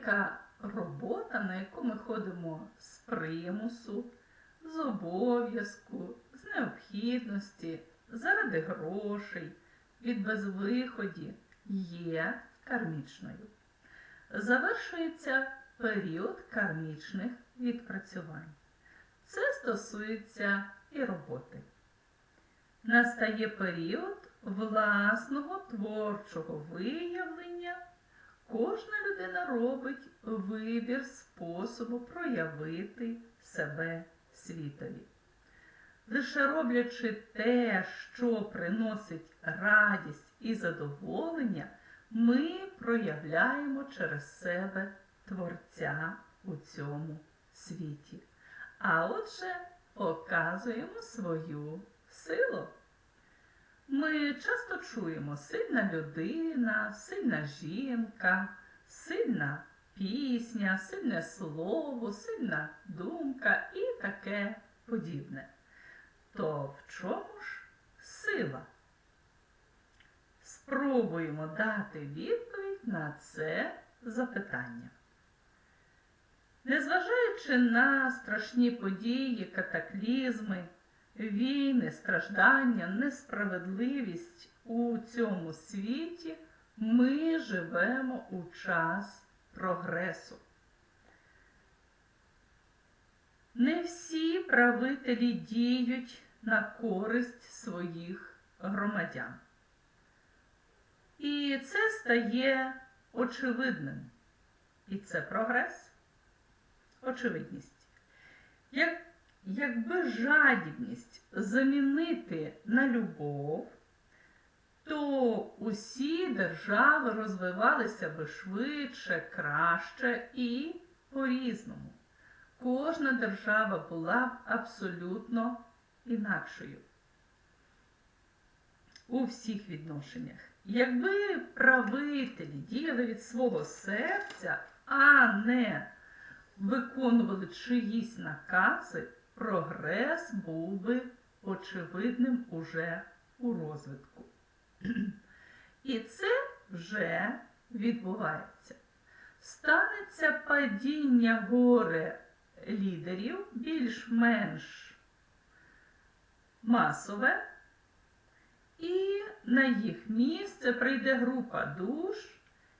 будь-яка робота, на яку ми ходимо з примусу, з обов'язку, з необхідності, заради грошей, від безвиході, є кармічною. Завершується період кармічних відпрацювань. Це стосується і роботи. Настає період власного творчого виявлення. Кожна людина робить вибір способу проявити себе світові. Лише роблячи те, що приносить радість і задоволення, ми проявляємо через себе Творця у цьому світі. А отже, показуємо свою силу. Ми часто чуємо сильна людина, сильна жінка, сильна пісня, сильне слово, сильна думка і таке подібне. То в чому ж сила? Спробуємо дати відповідь на це запитання. Незважаючи на страшні події, катаклізми, війни, страждання, несправедливість у цьому світі, ми живемо у час прогресу. Не всі правителі діють на користь своїх громадян. І це стає очевидним. І це прогрес, очевидність. Як, якби жадібність замінити на любов, то усі держави розвивалися би швидше, краще і по-різному. Кожна держава була б абсолютно інакшою у всіх відношеннях. Якби правителі діяли від свого серця, а не виконували чиїсь накази, прогрес був би очевидним уже у розвитку. І це вже відбувається. Станеться падіння горе лідерів більш-менш масове, і на їх місце прийде група душ,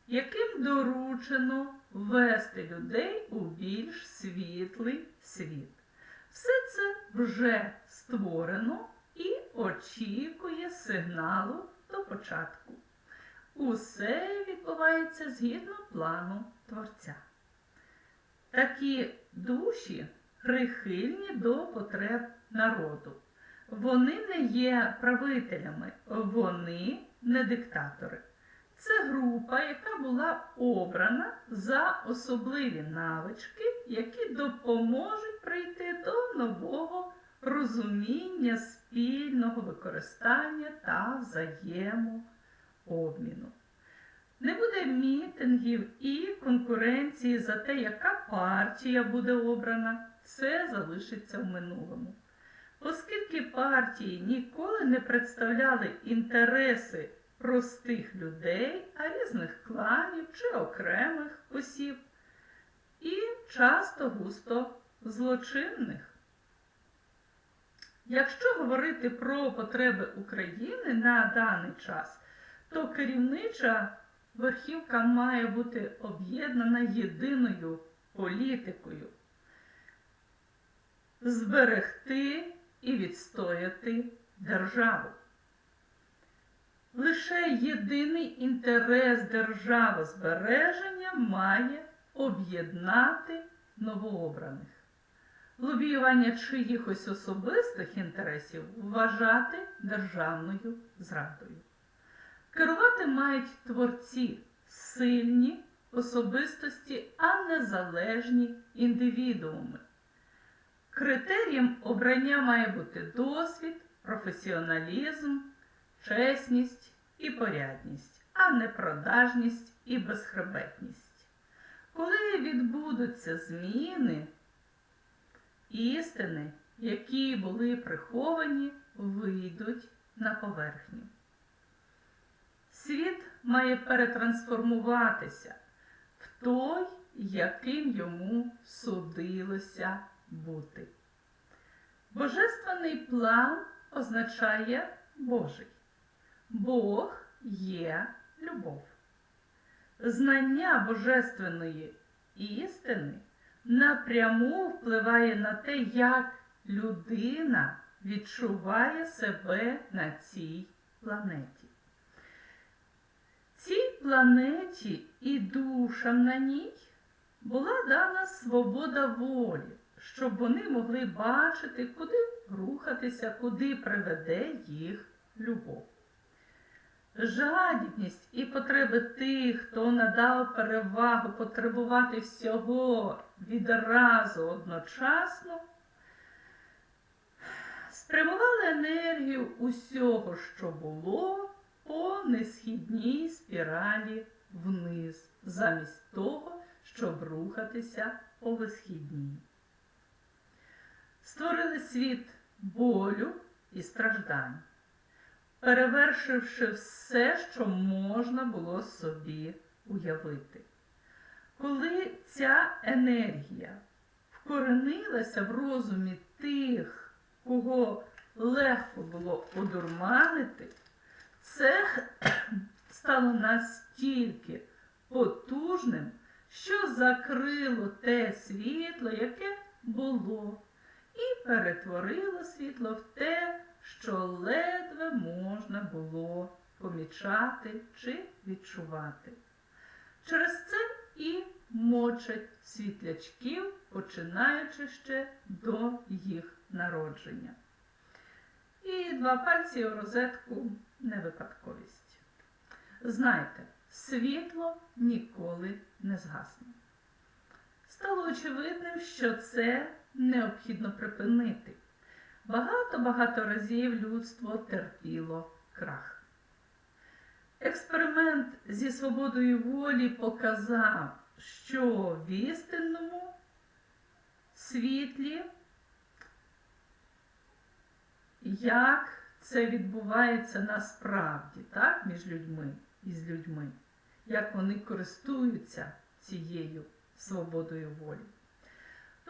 яким доручено ввести людей у більш світлий світ. Все це вже створено і очікує сигналу до початку. Усе відбувається згідно плану Творця. Такі душі прихильні до потреб народу. Вони не є правителями, вони не диктатори. Це група, яка була обрана за особливі навички, які допоможуть прийти до нового розуміння спільного використання та взаємообміну. Не буде мітингів і конкуренції за те, яка партія буде обрана, це залишиться в минулому. Оскільки партії ніколи не представляли інтереси простих людей, а різних кланів чи окремих осіб, і часто густо злочинних. Якщо говорити про потреби України на даний час, то керівнича верхівка має бути об'єднана єдиною політикою. Зберегти і відстояти державу. Лише єдиний інтерес державозбереження має об'єднати новообраних. Лобіювання чиїхось особистих інтересів вважати державною зрадою. Керувати мають творці сильні особистості, а не залежні індивідууми. Критерієм обрання має бути досвід, професіоналізм, чесність і порядність, а не продажність і безхребетність. Коли відбудуться зміни, істини, які були приховані, вийдуть на поверхню. Світ має перетрансформуватися. в той, яким йому судилося бути. Божественний план означає Божий. Бог є любов. Знання божественної істини напряму впливає на те, як людина відчуває себе на цій планеті. Цій планеті і душам на ній була дана свобода волі, щоб вони могли бачити, куди рухатися, куди приведе їх любов. Жадібність і потреби тих, хто надав перевагу потребувати всього відразу одночасно, спрямували енергію усього, що було, по несхідній спіралі вниз, замість того, щоб рухатися по висхідній. Створили світ болю і страждань перевершивши все, що можна було собі уявити. Коли ця енергія вкоренилася в розумі тих, кого легко було одурманити, це стало настільки потужним, що закрило те світло, яке було, і перетворило світло в те, що ледве можна було помічати чи відчувати. Через це і мочать світлячків, починаючи ще до їх народження. І два пальці у розетку не випадковість. Знайте, світло ніколи не згасне. Стало очевидним, що це необхідно припинити. Багато-багато разів людство терпіло крах. Експеримент зі свободою волі показав, що в істинному світлі, як це відбувається насправді, так, між людьми і з людьми, як вони користуються цією свободою волі.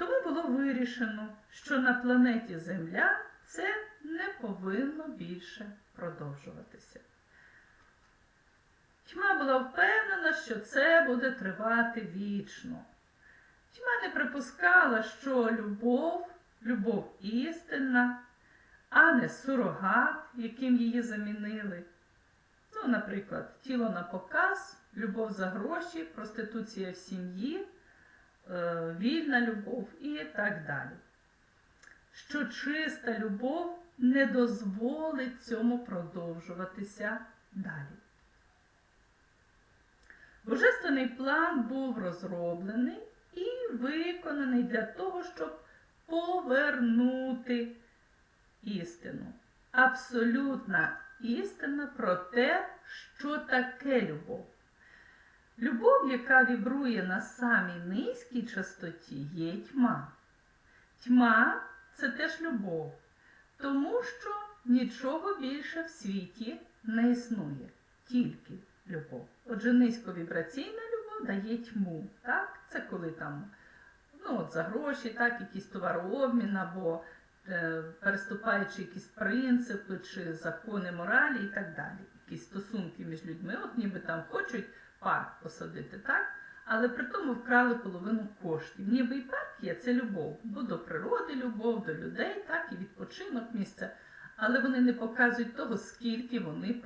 Тому було вирішено, що на планеті Земля це не повинно більше продовжуватися. Тьма була впевнена, що це буде тривати вічно. Тьма не припускала, що любов, любов істинна, а не сурогат, яким її замінили. Ну, наприклад, тіло на показ, любов за гроші, проституція в сім'ї. Е, вільна любов і так далі. Що чиста любов не дозволить цьому продовжуватися далі. Божественний план був розроблений і виконаний для того, щоб повернути істину. Абсолютна істина про те, що таке любов. Любов, яка вібрує на самій низькій частоті, є тьма. Тьма це теж любов, тому що нічого більше в світі не існує, тільки любов. Отже, низьковібраційна любов дає тьму. Так? Це коли там ну, от за гроші, так, якийсь товарообмін або е, переступаючи якісь принципи чи закони моралі і так далі. Якісь стосунки між людьми, от ніби там хочуть парк посадити, так? Але при тому вкрали половину коштів. Ніби і парк є, це любов. Бо до природи любов, до людей, так, і відпочинок місця. Але вони не показують того, скільки вони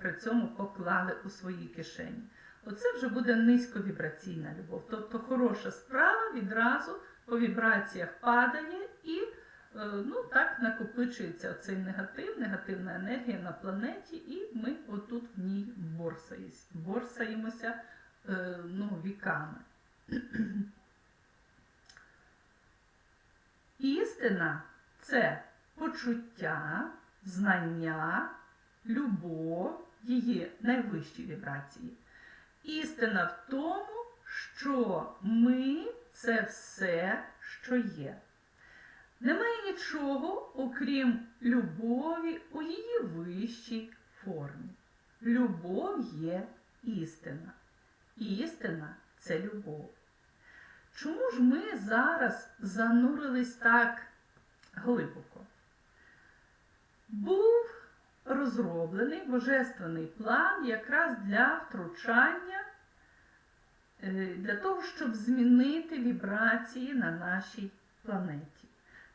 при цьому, поклали у свої кишені. Оце вже буде низьковібраційна любов. Тобто хороша справа відразу по вібраціях падає і е, ну, так накопичується цей негатив, негативна енергія на планеті, і ми борсаємося е, ну, віками. Істина це почуття, знання, любов, її найвищі вібрації. Істина в тому, що ми це все, що є. Немає нічого, окрім любові у її вищій формі. Любов є істина. Істина це любов. Чому ж ми зараз занурились так глибоко? Був розроблений божественний план якраз для втручання, е, для того, щоб змінити вібрації на нашій планеті.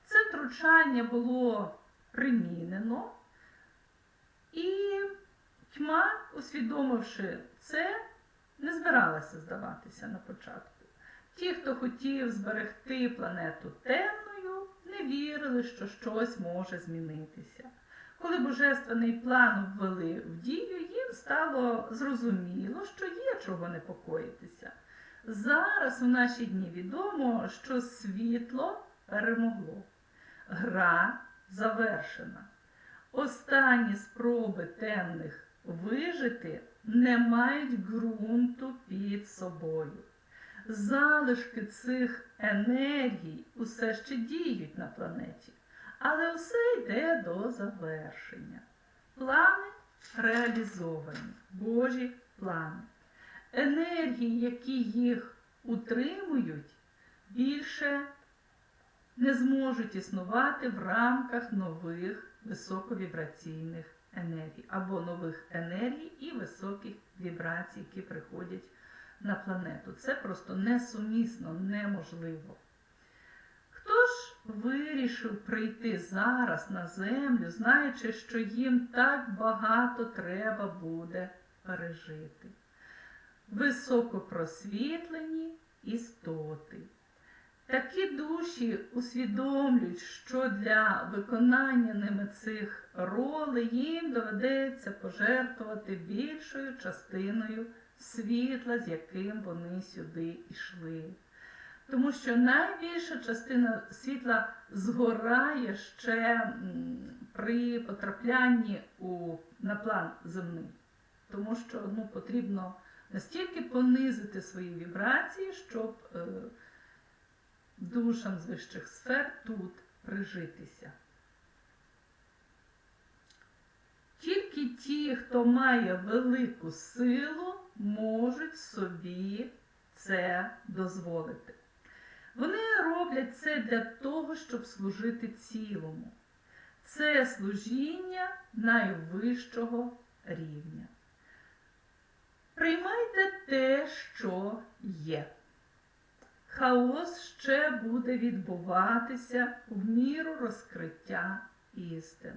Це втручання було примінено, і тьма, усвідомивши це, не збиралася здаватися на початку. Ті, хто хотів зберегти планету темною, не вірили, що щось може змінитися. Коли божественний план ввели в дію, їм стало зрозуміло, що є чого непокоїтися. Зараз у наші дні відомо, що світло перемогло. Гра завершена. Останні спроби темних вижити не мають ґрунту під собою. Залишки цих енергій усе ще діють на планеті, але все йде до завершення. Плани реалізовані, Божі плани. Енергії, які їх утримують, більше не зможуть існувати в рамках нових високовібраційних енергій або нових енергій і високих вібрацій, які приходять на планету. Це просто несумісно, неможливо. Хто ж вирішив прийти зараз на землю, знаючи, що їм так багато треба буде пережити? Високопросвітлені істоти. Такі душі усвідомлюють, що для виконання ними цих ролей їм доведеться пожертвувати більшою частиною світла, з яким вони сюди йшли. Тому що найбільша частина світла згорає ще при потраплянні у, на план земний. Тому що ну, потрібно настільки понизити свої вібрації, щоб е, душам з вищих сфер тут прижитися. Тільки ті, хто має велику силу, можуть собі це дозволити. Вони роблять це для того, щоб служити цілому. Це служіння найвищого рівня. Приймайте те, що є. Хаос ще буде відбуватися в міру розкриття істин.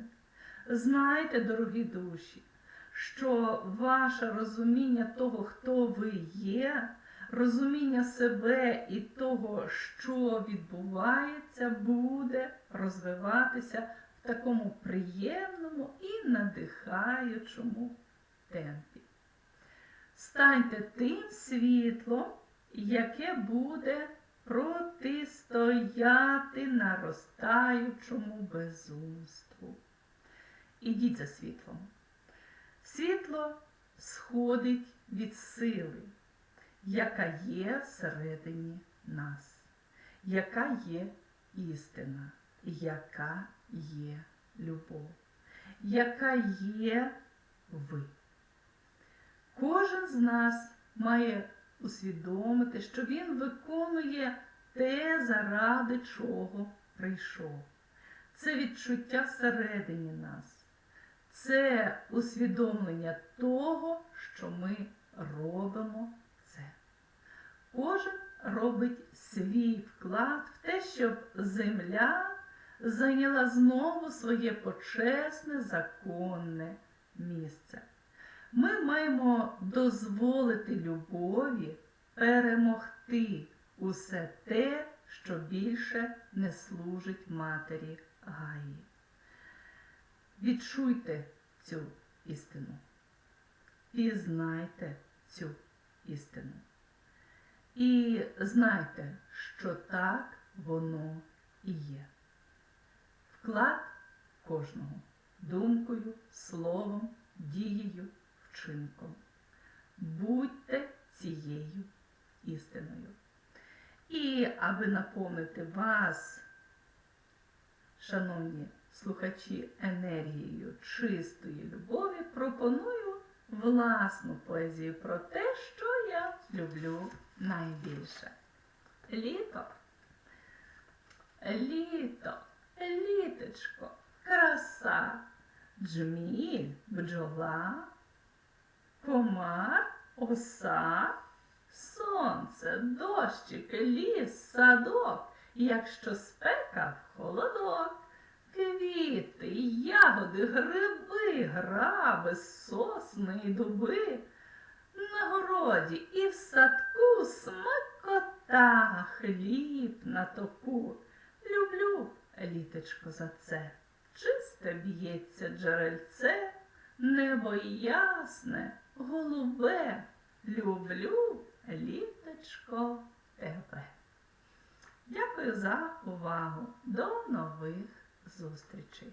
Знайте, дорогі душі, що ваше розуміння того, хто ви є, розуміння себе і того, що відбувається, буде розвиватися в такому приємному і надихаючому темпі. Станьте тим світлом, яке буде протистояти наростаючому безумству. Ідіть за світлом. Світло сходить від сили, яка є всередині нас, яка є істина, яка є любов, яка є ви. Кожен з нас має усвідомити, що він виконує те, заради чого прийшов. Це відчуття всередині нас. Це усвідомлення того, що ми робимо це. Кожен робить свій вклад в те, щоб земля зайняла знову своє почесне, законне місце. Ми маємо дозволити любові перемогти усе те, що більше не служить матері Гаї. Відчуйте цю істину. Пізнайте цю істину. І знайте, що так воно і є. Вклад кожного думкою, словом, дією, вчинком. Будьте цією істиною. І аби наповнити вас, шановні слухачі, енергією чистої любові, пропоную власну поезію про те, що я люблю найбільше? Літо. Літо, літочко, краса, джміль, бджола, комар, оса, сонце, дощик, ліс, садок, якщо спека в холодок, квіти, ягоди, гриби, граби, сосни і дуби. На городі і в садку смакота, хліб на току. Люблю, літочко, за це. Чисте б'ється джерельце, небо ясне, голубе. Люблю, літочко, тебе. Дякую за увагу. До нових зустрічей.